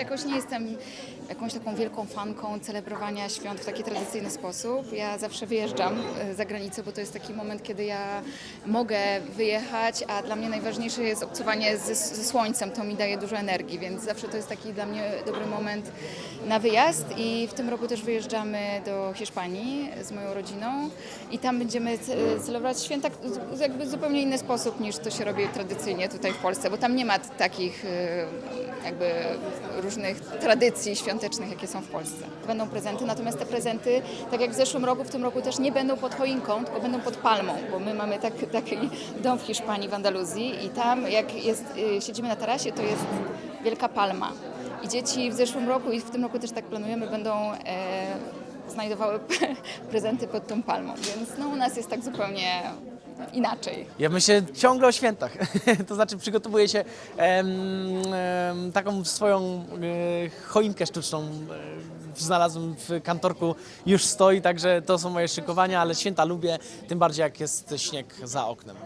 Jakoś nie jestem jakąś taką wielką fanką celebrowania świąt w taki tradycyjny sposób. Ja zawsze wyjeżdżam e, za granicę, bo to jest taki moment, kiedy ja mogę wyjechać, a dla mnie najważniejsze jest obcowanie ze, ze słońcem. To mi daje dużo energii, więc zawsze to jest taki dla mnie dobry moment na wyjazd. I w tym roku też wyjeżdżamy do Hiszpanii z moją rodziną i tam będziemy ce- celebrować święta w jakby zupełnie inny sposób niż to się robi tradycyjnie tutaj w Polsce, bo tam nie ma takich e, jakby różnych tradycji świątecznych, jakie są w Polsce. Będą prezenty, natomiast te prezenty, tak jak w zeszłym roku, w tym roku też nie będą pod choinką, tylko będą pod palmą, bo my mamy tak, taki dom w Hiszpanii, w Andaluzji i tam jak jest, y, siedzimy na tarasie, to jest wielka palma. I dzieci w zeszłym roku i w tym roku też tak planujemy, będą e, znajdowały prezenty pod tą palmą, więc no, u nas jest tak zupełnie inaczej. Ja myślę ciągle o świętach. to znaczy przygotowuję się em, em, taką swoją e, choinkę sztuczną. e, Znalazłem w kantorku, już stoi, także to są moje szykowania, ale święta lubię, tym bardziej jak jest śnieg za oknem.